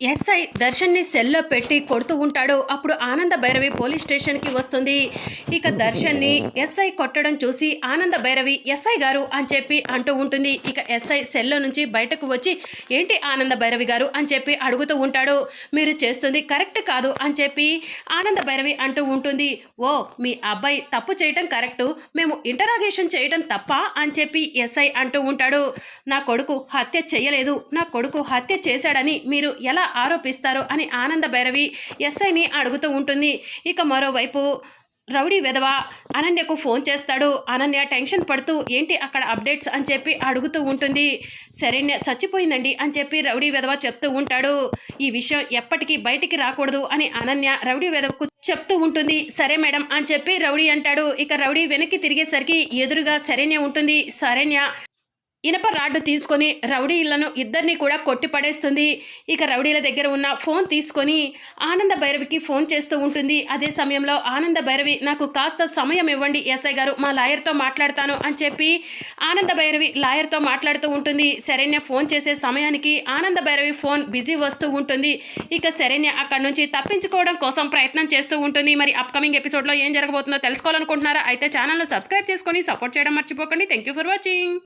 SI దర్శన్ని సెల్లో పెట్టి కొడుతూ ఉంటాడు. అప్పుడు ఆనంద భైరవి పోలీస్ స్టేషన్కి వస్తుంది. ఇక దర్శన్ని ఎస్ఐ కొట్టడం చూసి ఆనంద భైరవి ఎస్ఐ గారు అని చెప్పి అంటూ ఉంటుంది. ఇక ఎస్ఐ సెల్లో నుంచి బయటకు వచ్చి ఏంటి ఆనంద భైరవి గారు అని చెప్పి అడుగుతూ ఉంటాడు. మీరు చేస్తుంది కరెక్ట్ కాదు అని చెప్పి ఆనంద భైరవి అంటూ ఉంటుంది. ఓ మీ అబ్బాయి తప్పు చేయటం కరెక్టు. మేము ఇంటరాగేషన్ చేయటం తప్ప అని చెప్పి ఎస్ఐ అంటూ ఉంటాడు. నా కొడుకు హత్య చేయలేదు. నా కొడుకు హత్య చేశాడని మీరు ఎలా ఆరోపిస్తారు అని ఆనంద భైరవి ఎస్ఐని అడుగుతూ ఉంటుంది. ఇక మరోవైపు రౌడీ వెధవ అనన్యకు ఫోన్ చేస్తాడు. అనన్య టెన్షన్ పడుతూ ఏంటి అక్కడ అప్డేట్స్ అని చెప్పి అడుగుతూ ఉంటుంది. శరణ్య చచ్చిపోయిందండి అని చెప్పి రౌడీ వెధవ చెప్తూ ఉంటాడు. ఈ విషయం ఎప్పటికీ బయటికి రాకూడదు అని అనన్య రౌడీ వెధవకు చెప్తూ ఉంటుంది. సరే మేడం అని చెప్పి రౌడీ అంటాడు. ఇక రౌడీ వెనక్కి తిరిగేసరికి ఎదురుగా శరణ్య ఉంటుంది. శరణ్య ఇనప రాడ్డు తీసుకొని రౌడీ ఇద్దరిని కూడా కొట్టి పడేస్తుంది ఇక రౌడీల దగ్గర ఉన్న ఫోన్ తీసుకొని ఆనంద భైరవికి ఫోన్ చేస్తూ ఉంటుంది. అదే సమయంలో ఆనంద భైరవి నాకు కాస్త సమయం ఇవ్వండి ఎస్ఐ గారు మా లాయర్తో మాట్లాడతాను అని చెప్పి ఆనంద భైరవి లాయర్తో మాట్లాడుతూ ఉంటుంది. శరణ్య ఫోన్ చేసే సమయానికి ఆనంద భైరవి ఫోన్ బిజీ వస్తూ ఉంటుంది. ఇక శరణ్య అక్కడి నుంచి తప్పించుకోవడం కోసం ప్రయత్నం చేస్తూ ఉంటుంది. మరి అప్కమింగ్ ఎపిసోడ్లో ఏం జరగబోతుందో తెలుసుకోవాలనుకుంటున్నారా? అయితే ఛానల్ను సబ్స్క్రైబ్ చేసుకొని సపోర్ట్ చేయడం మర్చిపోకండి. Thank you for watching.